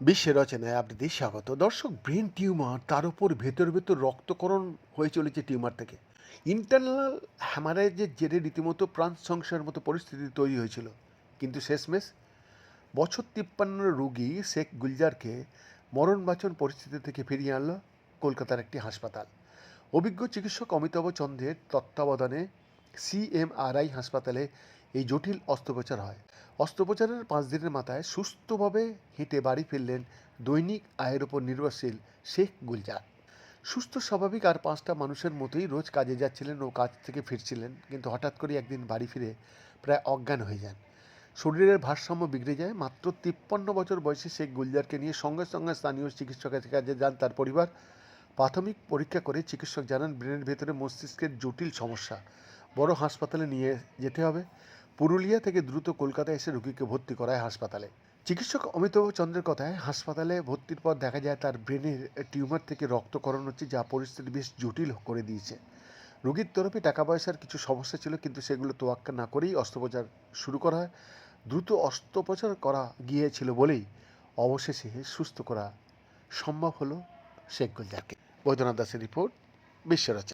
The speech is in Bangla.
বিশ্বের রচনায় আপনাদের স্বাগত। দর্শক, ব্রেন টিউমার, তার উপর ভেতর ভেতর রক্তকরণ হয়ে চলেছে টিউমার থেকে। ইন্টারনাল হ্যামারেজের জেরে রীতিমতো প্রাণ সংশয়ের মতো পরিস্থিতি তৈরি হয়েছিল। কিন্তু শেষমেশ বছর তিপ্পান্নর রোগী শেখ গুলজারকে মরণবাচন পরিস্থিতি থেকে ফিরিয়ে আনলো কলকাতার একটি হাসপাতাল। অভিজ্ঞ চিকিৎসক অমিতাভ চন্দ্রের তত্ত্বাবধানে সিএমআরআই হাসপাতালে এই জটিল অস্ত্রোপচার হয়। অস্ত্রোপচারের পাঁচ দিনের মাথায় সুস্থভাবে হেঁটে বাড়ি ফিরলেন দৈনিক আয়ের ওপর নির্ভরশীল শেখ গুলজার। সুস্থ, স্বাভাবিক আর পাঁচটা মানুষের মতোই রোজ কাজে যাচ্ছিলেন ও কাজ থেকে ফিরছিলেন, কিন্তু হঠাৎ করে একদিন বাড়ি ফিরে প্রায় অজ্ঞান হয়ে যান। শরীরের ভারসাম্য বিগড়ে যায়, মাত্র তিপ্পান্ন বছর বয়সে শেখ গুলজারকে নিয়ে সঙ্গে সঙ্গে স্থানীয় চিকিৎসকের কাছে যান তার পরিবার। প্রাথমিক পরীক্ষা করে চিকিৎসক জানান, ব্রেনের ভেতরে মস্তিষ্কের জটিল সমস্যা, বড় হাসপাতালে নিয়ে যেতে হবে। পুরুলিয়া থেকে দ্রুত কলকাতায় এসে রোগীকে ভর্তি করায় হাসপাতালে। চিকিৎসক অমিতাভ চন্দ্রের কথায়, হাসপাতালে ভর্তির পর দেখা যায় তার ব্রেনের টিউমার থেকে রক্তকরণ হচ্ছে, যা পরিস্থিতি বেশ জটিল করে দিয়েছে। রোগীর তরফে টাকা পয়সার কিছু সমস্যা ছিল, কিন্তু সেগুলো তোয়াক্কা না করেই অস্ত্রোপচার শুরু করা হয়। দ্রুত অস্ত্রোপচার করা গিয়েছিল বলেই অবশেষে সুস্থ করা সম্ভব হলো শেখ গুলজারকে। বৈদ্যনাথ দাসের রিপোর্ট, বিশ্বরচনা।